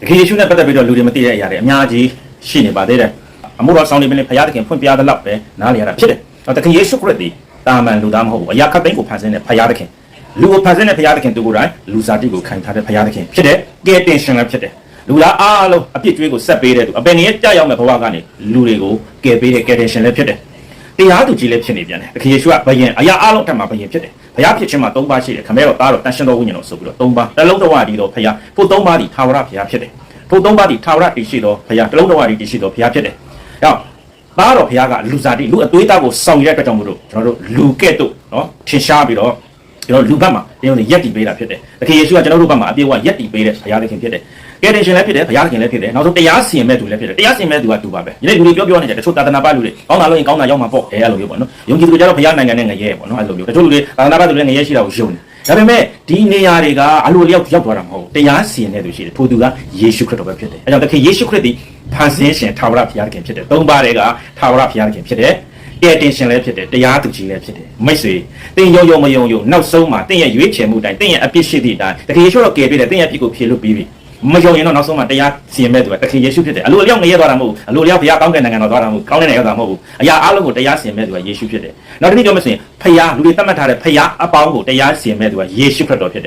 တကယ်ယေရှုနဲ့ပတ်သက်ပြီးတော့လူတွေမသိတဲ့အရာတွေအများကြီးရှိနေပါသေးတယ်အမှုတော်ဆောင်နေပြီလေဘုရားသခင်ဖွင့်ပြသလောက်ပဲနားလည်ရတာဖြစ်တယ်တော့တခင်ယေရှုခရစ်ဒီတာမန်လူသားမဟုတ်ဘူးအရာခတ်သိမ်းကိုဖန်ဆင်းတဲ့ဘုရားသခင်လူကိုဖန်ဆင်းတဲ့ဘုရားသခင်သူကိုယ်တိုင်လူစားတိကိုခံထားတဲ့ဘုရားသခင်ဖြစ်တယ်ကယ်တင်ရှင်လည်းဖြစ်တယ်လူသားအားလုံးအပြစ်ကြွေးကိုဆက်ပေးတဲ့သူအပင်ကြီးကြောက်ရောက်မဲ့ဘဝကနေလူတွေကိုကယ်ပေးတဲ့ကယ်တင်ရှင်လည်းဖြစ်တယ် တရားသူကြီးလည်းဖြစ်နေပြန်တယ်တခင်ယေရှုကဘယင်အရာအားလုံးထက်မှာဘယင်ဖြစ်တယ်ဘုရားဖြစ်ခြင်းမှာ၃ပါးရှိတယ်ခမဲတော်သားတော်တန်ရှင်တော်ဝိညာဉ်တော်ဆိုပြီးတော့၃ပါးတစ်လုံးတော်ဝါဒီတော်ဘုရားဖို့၃ပါးဒီထာဝရဘုရားဖြစ်တယ်ဖို့၃ပါးဒီထာဝရတည်ရှိတော်ဘုရားတစ်လုံးတော်ဝါဒီတည်ရှိတော်ဘုရားဖြစ်တယ်။ကြောင့်သားတော်ဘုရားကလူစားတိလူအသွေးသားကိုစောင့်ရတဲ့အတွက်ကြောင့်မို့လို့ကျွန်တော်တို့လူကဲ့သို့နော်ထင်ရှားပြီးတော့ ကျွန်တော်လူဘက်မှာတင်းတင်းရက်တည်ပေးတာဖြစ်တယ်။တခင်ယေရှုကကျွန်တော်တို့ဘက်မှာအပြည့်အဝရက်တည်ပေးတဲ့ဘုရားသခင်ဖြစ်တယ်။ကယ်တင်ရှင်လည်းဖြစ်တယ်ဘုရားသခင်လည်းဖြစ်တယ်။နောက်ဆုံးတရားစီရင်မဲ့သူလည်းဖြစ်တယ်။တရားစီရင်မဲ့သူကသူပါပဲ။ဒီနေ့လူတွေပြောပြောနေကြတယ်တချို့သာသနာ့ဘလူတွေကောင်းတာလို့ရင်ကောင်းတာရောက်မှာပေါ့အဲအဲ့လိုမျိုးပေါ့နော်။ယုံကြည်သူတွေကြတော့ဘုရားနိုင်ငံနဲ့ငရဲပေါ့နော်အဲ့လိုမျိုးတချို့လူတွေသာသနာ့ဘလူတွေငရဲရှိတာကိုယုံတယ်။ဒါပေမဲ့ဒီနေရာတွေကအလိုလျောက်ရောက်သွားတာမဟုတ်ဘူးတရားစီရင်တဲ့သူရှိတယ်ထိုသူကယေရှုခရစ်တော်ပဲဖြစ်တယ်အဲကြောင့်တခင်ယေရှုခရစ်ဒီဖန်ဆင်းရှင်ထာဝရဘုရားသခင်ဖြစ်တယ်သုံးပါးတွေကထာဝရဘုရားသခင်ဖြစ်တယ် ကဲတင်ရှင်လည်းဖြစ်တယ်တရားသူကြီးလည်းဖြစ်တယ်မိတ်ဆွေတင်ယုံယုံမယုံယုံနောက်ဆုံးမှာတင်ရဲ့ရွေးချယ်မှုတိုင်းတင်ရဲ့အပြစ်ရှိသည့်အတိုင်းတခင်ယေရှုတော့ကယ်ပေးတယ်တင်ရဲ့အပြစ်ကိုဖြေလွတ်ပြီးပြီမယုံရင်တော့နောက်ဆုံးမှာတရားစီရင်မဲ့သူကတခင်ယေရှုဖြစ်တယ်အလိုလျောက်ငရဲသွားတာမဟုတ်ဘူးအလိုလျောက်ဘုရားကောင်းကင်နိုင်ငံတော်သွားတာမဟုတ်ဘူးကောင်းတဲ့နိုင်ငံရောက်တာမဟုတ်ဘူးအရာအလုံးကိုတရားစီရင်မဲ့သူကယေရှုဖြစ်တယ်နောက်တစ်နည်းပြောမယ်ဆိုရင်ဖခင်လူတွေသတ်မှတ်ထားတဲ့ဖခင်အပေါင်းကိုတရားစီရင်မဲ့သူကယေရှုခရစ်တော်ဖြစ်တယ်